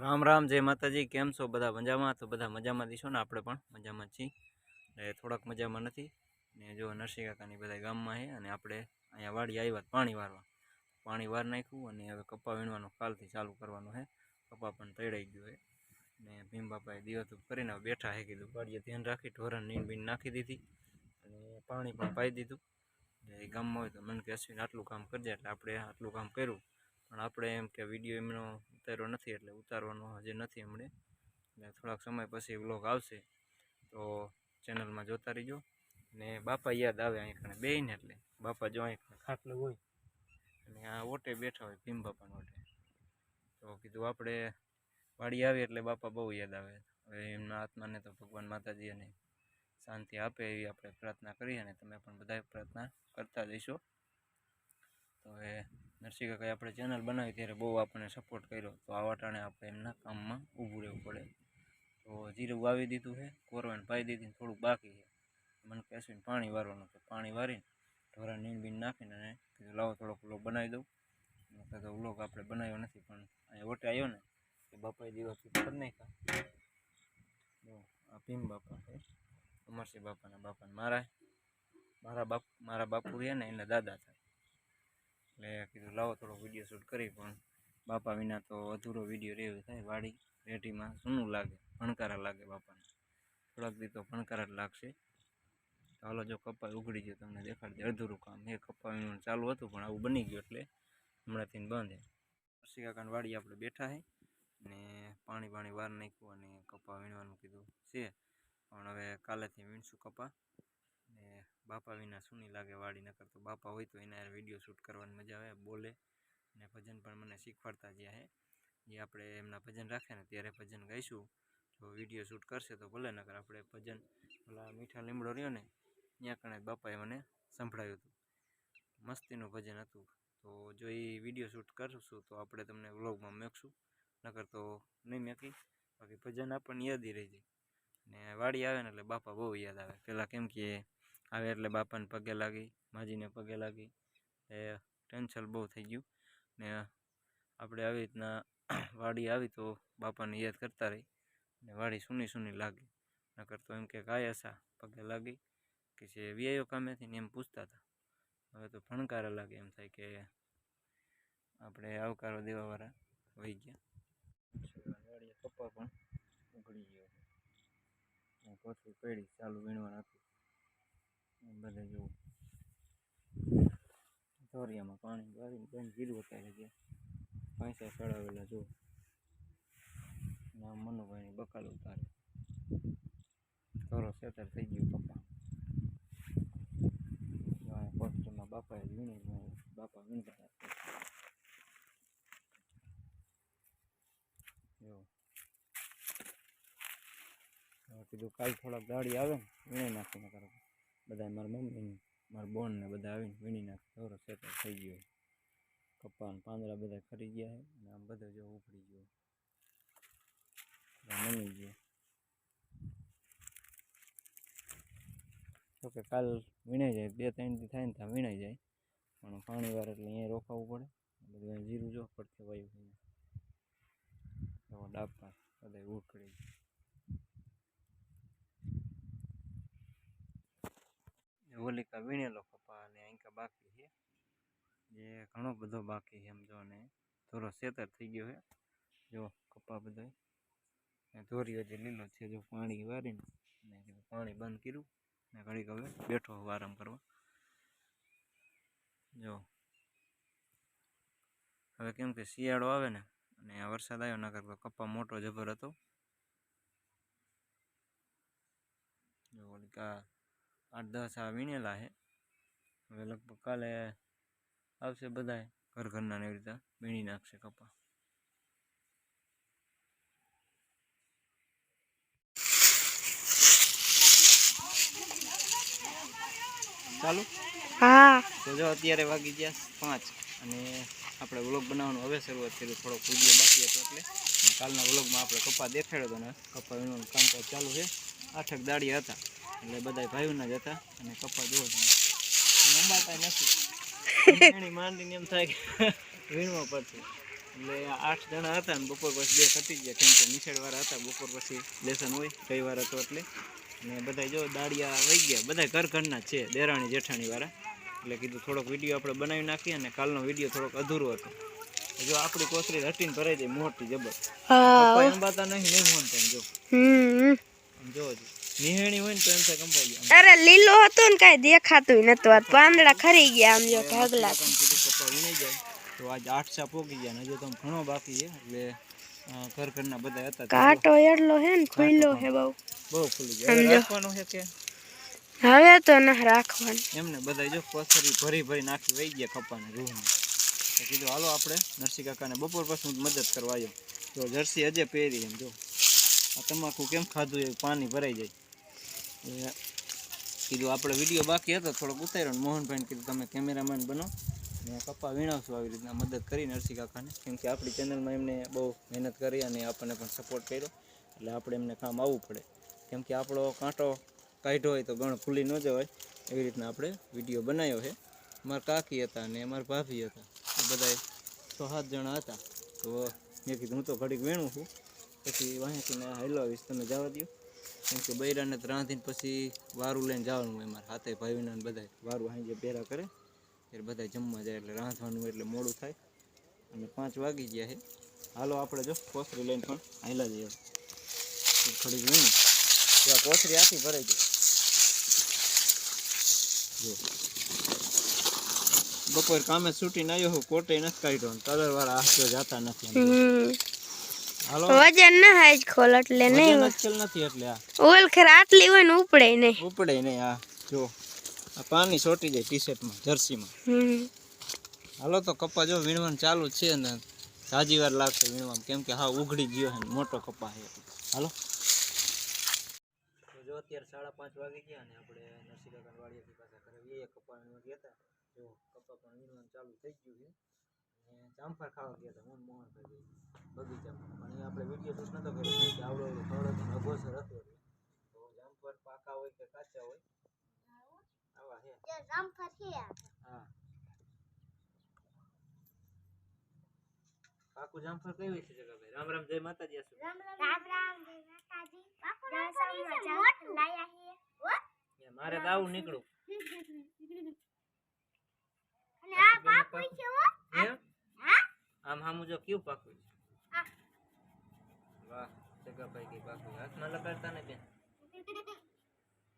રામ રામ, જય માતાજી, કેમ છો? બધા મજામાં? તો બધા મજામાં દીશો ને આપણે પણ? મજામાં છીએ. એટલે થોડાક મજામાં નથી. ને જો નરસિંહ કાકાની બધા ગામમાં છે અને આપણે અહીંયા વાડી આવ્યા પાણી વારવા. પાણી વાર નાખ્યું અને હવે કપા વીણવાનું કાલથી ચાલુ કરવાનું છે. કપા પણ તળાઈ ગયું છે. ને ભીમ બાપાએ દિવસ કરીને બેઠા હે કીધું, વાડીએ ધ્યાન રાખી. ઢોરણ નીણ બીન નાખી દીધી અને પાણી પણ પાઈ દીધું. એટલે ગામમાં હોય તો મને કે અશ્વિન આટલું કામ કરજે એટલે આપણે આટલું કામ કર્યું. પણ આપણે એમ કે વીડિયો એમનો ઉતાર્યો નથી એટલે ઉતારવાનો હજી નથી એમણે એટલે થોડાક સમય પછી વ્લોગ આવશે. તો ચેનલમાં જોતા રહીજો. ને બાપા યાદ આવે અહીં બેહીને એટલે. બાપા જો અહીં ખાટલો હોય. અને આ ઓટે બેઠા હોય, ભીમ બાપાના ઓટે. તો કીધું આપણે વાડી આવી એટલે બાપા બહુ યાદ આવે. હવે એમના આત્માને તો ભગવાન માતાજી અને શાંતિ આપે એવી આપણે પ્રાર્થના કરીએ અને તમે પણ બધા પ્રાર્થના કરતા જઈશો. તો હવે નરસિંહ કાકાએ આપણે ચેનલ બનાવી ત્યારે બહુ આપણને સપોર્ટ કર્યો. તો આવા ટાણે આપણે એમના કામમાં ઊભું રહેવું પડે. તો જીરું વાવી દીધું છે કોરવાને પાઈ દીધી થોડુંક બાકી છે. મને કહેશું પાણી વારવાનું તો પાણી વારીને ઢોરા નીણ બીણ નાખીને અને કીધું, લાવો થોડોક વ્લોગ બનાવી દઉં. નકર તો વ્લોગ આપણે બનાવ્યો નથી, પણ અહીંયા ઓટે આવ્યો ને, એ બાપાએ દિવસથી કરી નાખ્યા. જો આ ભીમ બાપા છે, અમરસિંહ બાપાના બાપાને મારા મારા બાપ, મારા બાપુ રહ્યા ને એના દાદા થાય. એટલે કીધું, લાવો થોડો વીડિયો શૂટ કરી, પણ બાપા વિના તો અધૂરો વીડિયો રહ્યો થાય. વાડી રેટીમાં સૂનું લાગે, ભણકારા લાગે બાપાને. થોડાક દી તો ભણકારા જ લાગશે. હાલો, જો કપાઈ ઉઘડી ગયો, તમને દેખાડજે અધૂરું કામ એ કપાવીનું ચાલુ હતું, પણ આવું બની ગયું એટલે હમણાંથી બંધ. નરસિંહ વાડી આપણે બેઠા છે. ને પાણી પાણી વાર નાખ્યું અને કપા વીણવાનું કીધું છે. પણ હવે કાલેથી વીણશું કપા બાપા વિના સુની લાગે, વાડી નકર તો બાપા હોય તો એના વીડિયો શૂટ કરવાની મજા આવે, બોલે ને ભજન પણ મને શીખવાડતા જ્યાં હે. જે આપણે એમના ભજન રાખ્યા ને ત્યારે ભજન ગાઈશું. જો વીડિયો શૂટ કરશે તો ભલે, નકર આપણે ભજન, ઓલા મીઠા લીમડો રહ્યો ને, ત્યાં કણે બાપાએ મને સંભળાયું હતું. મસ્તીનું ભજન હતું. તો જો એ વીડિયો શૂટ કરશું તો આપણે તમને વ્લોગમાં મેકશું. નકર તો નહીં મેકી, બાકી ભજન આપણને યાદ રહી જાય. ને વાડી આવે ને એટલે બાપા બહુ યાદ આવે. પહેલાં કેમ કે આવે એટલે બાપાને પગે લાગી, માજીને પગે લાગી. એ ટેન્શન બહુ થઈ ગયું. ને આપણે આવી રીતના વાડી આવી તો બાપાને યાદ કરતા રહી. ને વાડી સૂની સૂની લાગી. નકર તો એમ કે કાય હસા પગે લાગી કે જે વ્યાયો કામેથી ને એમ પૂછતા હતા. હવે તો ભણકારા લાગે એમ થાય કે આપણે આવકારો દેવાવાળા વહી ગયા. પપ્પા પણ ઉઘડી ગયો. કોથળી પડી, ચાલુ વીણવા નથી બધે જવું. ધોરિયામાં પાણી વાળીને બંધ જીરું અત્યારે ગયા પૈસા ચડાવેલા જો. નામ મનુભાઈની બકાલ ઉતારે. થોડો સેતર થઈ ગયું પપ્પા. પોસ્ટમાં બાપાએ વીણી બાપા વીણતા જો. કીધું કાલ થોડાક દાડી આવે ને, વીણી નાખીને કરો બધા મારા મમ્મી મારા બોન બધા આવીને વીણી નાખે. થોડો સેટલ થઈ ગયો કપ્પાને પાંદડા બધા ખરી ગયા છે અને આમ બધો જો ઉપડી ગયો નમી ગયો. જોકે કાલ વીણાઈ જાય, બે ત્રણ દી થાય ને ત્યાં વીણાઈ જાય. પણ પાણી વાર એટલે અહીંયા રોકાવું પડે. બધું જીરું જો પડખે વાયુ ડાબા બધા ઉખડી ઓલિકા વીણેલો કપા અને અહીંકા બાકી છે જે ઘણો બધો બાકી છે એમ જો ને થોડો સેતર થઈ ગયો છે જો કપા બધો ધોરીઓ જે લીલો છે, જો પાણી વારીને ને કીધું પાણી બંધ કર્યું. ને ઘડીક હવે બેઠો હું આરામ કરવા. જો. હવે કેમ કે શિયાળો આવે ને, અને આ વરસાદ આવ્યો નકર તો કપા મોટો જબર હતો. જો ઓલિકા આઠ દસ આ વીણેલા છે. હવે લગભગ કાલે આવશે બધાય ઘર ઘરના ને એવી રીતે વીણી નાખશે કપા. ચાલુ? હા. તો જો અત્યારે વાગી ગયા પાંચ અને આપણે વ્લોગ બનાવવાનું હવે શરૂઆત કર્યું થોડોક વીડિયો બાકી હતો એટલે. કાલના વ્લોગમાં આપણે કપા દેખાડ્યો હતો ને કપા વીણવાનું કામકાજ ચાલુ છે. આઠક દાડી હતા. એટલે બધા ભાઈઓના જ હતા અને કપા જોવો તમે. અંબાતા નથી એની માંડીને એમ થાય કે વીણવા પડશે. એટલે આઠ જણા હતા ને બપોર પછી બે ખટી ગયા. કેમ કે નિશાળવાળા હતા બપોર પછી લેસન હોય રવિવાર હતો એટલે. અને બધા જો દાળિયા વહી ગયા. બધા ઘર ઘરના છે દેરાણી જેઠાણી વાળા. એટલે કીધું થોડોક વીડિયો આપણે બનાવી નાખીએ અને કાલનો વીડિયો થોડોક અધૂરો હતો. જો આપણી કોથળી હટીને ભરાઈ જાય મોટી જબર. હા. પપ્પા એમ બાતા નહીં નહીં તમે જો. જો. નિહાણી હોય ને તો એમ થાય કંપાઈ ગયા અરે લીલો હતો ને કઈ દેખાતું નતું આ પાંદડા ખરી ગયા આમ જો ઢગલા પપ્પા વિનાઈ જાય. તો આજ આઠ સા પોગી ગયા હજુ તો ઘણો બાકી છે. એટલે ઘર ઘરના બધા હતા. કાટો એટલો હે ને ખુલ્લો હે બહુ. બહુ ખુલી ગયો રાખવાનું છે કે? હવે તો ન રાખવાનું. એમને બધા જો પથરી ભરી ભરી નાખી વહી ગયા કપાને રૂમ કીધું હાલો આપણે નરસિંહ કાકાને બપોર પછી હું મદદ કરવા આવ્યો. તો જર્સી હજે પહેરી એમ જો. આ તમાકુ કેમ ખાધું એ પાણી ભરાઈ જાય. કીધું આપણે વીડિયો બાકી હતો, થોડોક ઉતાર્યો મોહનભાઈને કીધું તમે કેમેરામેન બનો. ને કપા વીણાવશું આવી રીતના મદદ કરી નરસિંહ કાકાને કેમ કે આપણી ચેનલમાં એમને બહુ મહેનત કરી અને આપણને પણ સપોર્ટ કર્યો. એટલે આપણે એમને કામ આવવું પડે. કેમ કે આપણો કાંટો કાઢ્યો હોય તો ગણ ખુલ્લી ન જવાય. એવી રીતના આપણે વીડિયો બનાવ્યો છે. મારા કાકી હતા અને અમારા ભાભી હતા. બધા છ સાત જણા હતા. તો મેં કીધું હું તો ઘડીક વેણું છું. પછી વાંચીને હાલો આવીશ. તમે જવા દો કેમ કે બૈરાને ત્રણ દિન પછી વારું લઈને જવાનું હોય મારા હાથે ભાઈના બધા વારું હાંજે પહેરા કરે, ત્યારે બધા જમવા જાય એટલે રાંધવાનું એટલે મોડું થાય. અને પાંચ વાગી ગયા છે. હાલો આપણે જો કોથરી લઈને પણ હાલા જઈએ. ખડી જોઈને આ કોથરી આખી ભરાઈ ગઈ. જો. બપોર કામે છૂટીને આવ્યો કોટે નથી કાઢ્યો કલર વાળા હાથ જતા નથી વજન ના હાજ ખોલ એટલે નહીં વજન અટકેલ નથી એટલે આ. ઓલ ખેર આટલી હોય ને ઉપડે નહીં. ઉપડે નહીં આ જો. આ પાણી છોટી જાય ટી શર્ટમાં જર્સીમાં. હમ. હાલો તો કપા જો વીણવાનું ચાલુ જ છે ને તાજી વાર લાગશે વીણવામાં. કેમ કે હા ઉઘડી ગયો છે ને મોટો કપા છે. હાલો. તો જો અત્યારે સાડા પાંચ વાગી ગયા ને આપણે નરસિંહ કાકા વાડીએથી પાછા ઘરે વીએ કપા વીણવા ગયા હતા જો કપા પણ વીણવાનું ચાલુ થઈ ગયું છે. અને જામફળ ખાવા ગયા હતા હું ને મોહનભાઈ બે બગીચામાં. પણ એ આપણે વીડિયો શૂટ નતો કર્યો કેમ કે આવડો આવડો થડ હતો ને અઘોસર હતો એટલે. તો જામફળ પાકા હોય કે કાચા હોય? આવા છે. હા. પાકું જામફળ કઈ હોય છે જગાભાઈ? રામ રામ જય માતાજી આસુ યા, મારે તો આવું નીકળું. એમ? આમ હામું જો કેવું પાકું છે? વાહ જગાભાઈ કે પાકું હાથમાં લગાડતા ને બેન?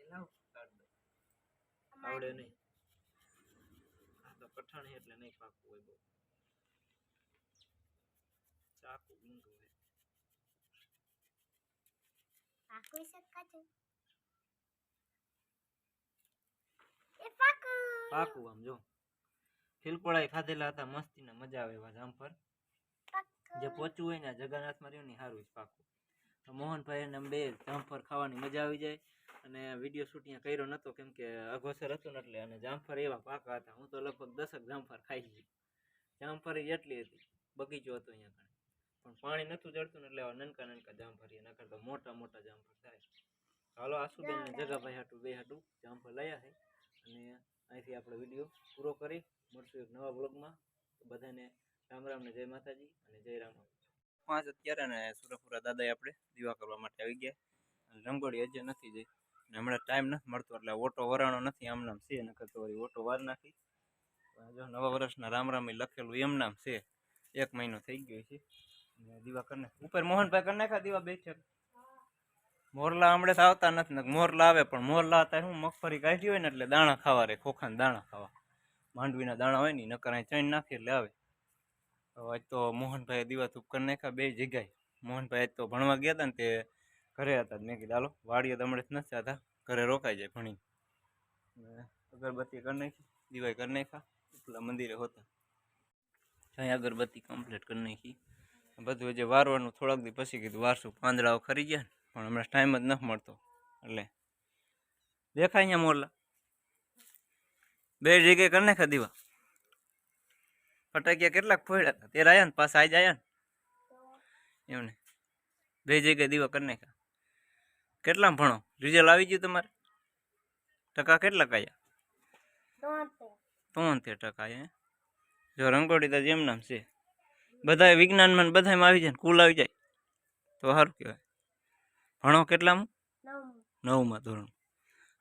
એ લાવ કાઢ દો. આવડે નહીં. આ તો કઠણ છે એટલે નહીં પાકું હોય બહુ. ચાકુ ઊંધું હોય પાકું આમ જો. ફિલપોળાએ ખાધેલા હતા મસ્તી ને મજા આવે એવા જામફળ જે પોચું હોય ને જગન્નાથમાં રહ્યું ને સારું પાકું તો મોહનભાઈ એને બે જામફળ ખાવાની મજા આવી જાય. અને વીડિયો શૂટ અહીંયા કર્યો નહોતો કેમ કે અઘોસર હતું ને એટલે અને જામફળ એવા પાકા હતા. હું તો લગભગ દસક જામફળ ખાઈ ગઈ જામફળ એટલી હતી. બગીચો હતો અહીંયા કણે પણ પાણી નહોતું ચડતું ને એટલે આવા નનકા નનકા જામફળ એના નકર તો મોટા મોટા જામફળ થાય. હાલો આસુબેન જગાભાઈ હાટું બે હાટું જામફળ લયા છે અને અહીંથી આપણો વીડિયો પૂરો કરી મળશું એક નવા બ્લોગમાં બધાને રામ રામ ને જય માતાજી અને જય રામ પાંચ અત્યારે ને સુરપુરા દાદાએ આપણે દીવા કરવા માટે આવી ગયા. અને રંગોળી હજી નથી જઈ. ને હમણાં ટાઈમ નથી મળતો, એટલે ઓટો વરાણો નથી, આમ નામ છે, નકર તો ઓટો વાર નાખી. જો નવા વર્ષના રામ રામ લખેલું એમ નામ છે. એક મહિનો થઈ ગયો છે. દીવા કરી ઉપર મોહનભાઈ કરી નાખ્યા દીવા બેઠક. મોરલા હમણાં તો આવતા નથી મોરલા આવે પણ મોરલા હતા શું મગફળી કાઢી હોય ને એટલે દાણા ખાવા રે, ખોખાને દાણા ખાવા. માંડવીના દાણા હોય ને નકર અહીં ચણ નાખી એટલે આવે. આજ તો મોહનભાઈ દીવા ધૂપ કરી નાખ્યા બે જગ્યાએ. મોહનભાઈ આજ તો ભણવા ગયા હતા ને તે ઘરે હતા મેં કીધું, હાલો, વાડીએ તો હમણાં નથી હતા ઘરે રોકાઈ જાય ભણી અગરબત્તી કરી નાખી દીવાઈ કરી નાખ્યા એટલા મંદિરે હોતા. અહીં અગરબત્તી કમ્પ્લીટ કરી નાખી. બધું જે વારવાનું થોડાક દી પછી કીધું, વારસું પાંદડાઓ ખરી ગયા ને. પણ હમણાં ટાઈમ જ નથી મળતો. એટલે દેખાય અહીંયા મોરલા. બે જગ્યાએ કરી નાખ્યા દીવા. ફટાકિયા કેટલાક ફોડ્યા હતા. તેર આવ્યા ને, પાછા આજ આવ્યા ને. એમને બે જગ્યાએ દીવા કરી નાખ્યા. કેટલા ભણો? રિઝલ્ટ આવી ગયું તમારે? ટકા કેટલા કયા તોતેર ટકા એ જો રંગોળી તો જેમ નામ છે. બધા વિજ્ઞાનમાં બધામાં આવી જાય કુલ આવી જાય. તો સારું કહેવાય. ભણો કેટલામાં? નવમાં ધોરણ.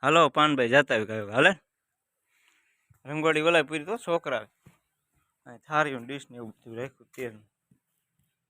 હાલો, પાનભાઈ જતા આવી ગયો હાલે? રંગોળી બોલાય પૂરી તો છોકરા. થારીઓ ડીશ ને એવું બધું રાખ્યું તેલ